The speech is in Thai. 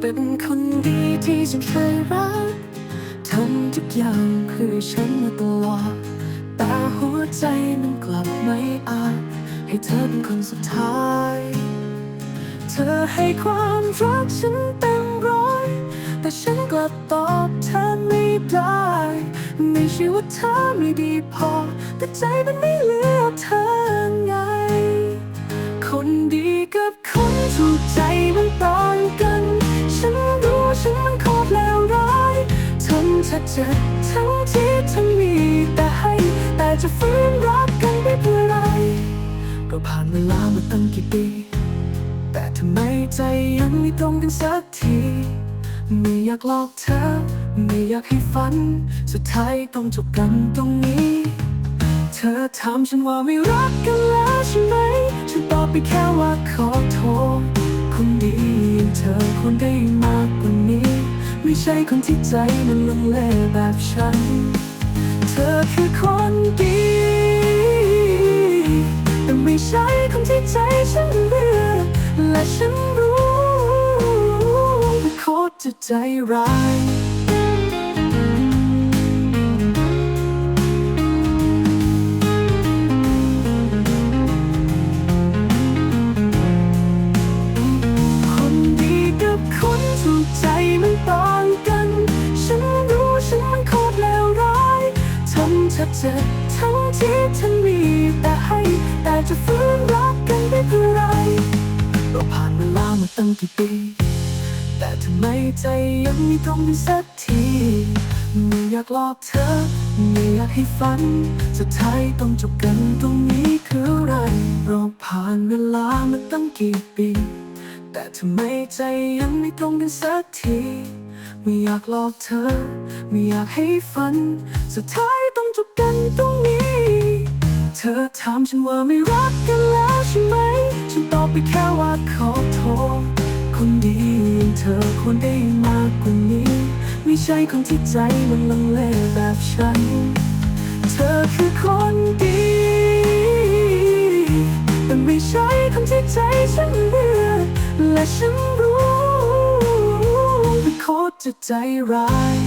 เป็นคนดีที่ฉันเคยรักทำทุกอย่างเพื่อฉันมาตลอดแต่หัวใจมันกลับไม่อาจให้เธอเป็นคนสุดท้าย เธอให้ความรักฉันเต็มร้อย แต่ฉันกลับตอบแทนไม่ได้ ไม่ใช่ว่าเธอไม่ดีพอ แต่ใจมันไม่ำเธอเจ็บทั้งที่เธอมีแต่ให้ แต่จะฟื้นรักกันได้เพื่ออะไร ก็ผ่านเวลามาตั้งกี่ปี แต่ทำไมใจยังไม่ตรงกันสักทีไม่อยากหลอกเธอ ไม่อยากให้ฝัน สุดท้ายต้องจบกันตรงนี้ เธอถามฉันว่าไม่รักกันแล้วใช่ไหม ฉันตอบไปแค่ว่าขอโทษคนดีอย่างเธอควรได้มากกว่า ใช่คนที่ใจมันลังเลแบบฉัน เธอคือคนดี แต่ไม่ใช่คนที่ใจฉันเลือกและฉันรู้ว่าโคตรจะใจร้ายคนดีกับคนถูกใจมันต่า ทำเธอเจ็บทั้งที่ฉันมีแต่ให้ แต่จะฟื้นรักกันได้เพื่อไรเราผ่านเวลามาตั้งกี่ปี แต่ทำไมใจยังไม่ตรงกันสักทีไม่อยากหลอกเธอ ไม่อยากให้ฝัน สุดท้ายต้องจบกันตรงนี้คืออะไรเราผ่านเวลามาตั้งกี่ปี แต่ทำไมใจยังไม่ตรงกันสักที ไม่อยากหลอกเธอ ไม่อยากให้ฝัน สุดท้าย ตรงนี้ เธอถามฉันว่าไม่รักกันแล้วใช่ไหม ฉันตอบไปแค่ว่าขอโทษ คนดีอย่างเธอควรได้มากกว่านี้ ไม่ใช่คนที่ใจมันลังเลแบบฉัน เธอคือคนดี แต่ไม่ใช่คนที่ใจฉันเลือและฉันรู้ว่าโคตรจะใจร้าย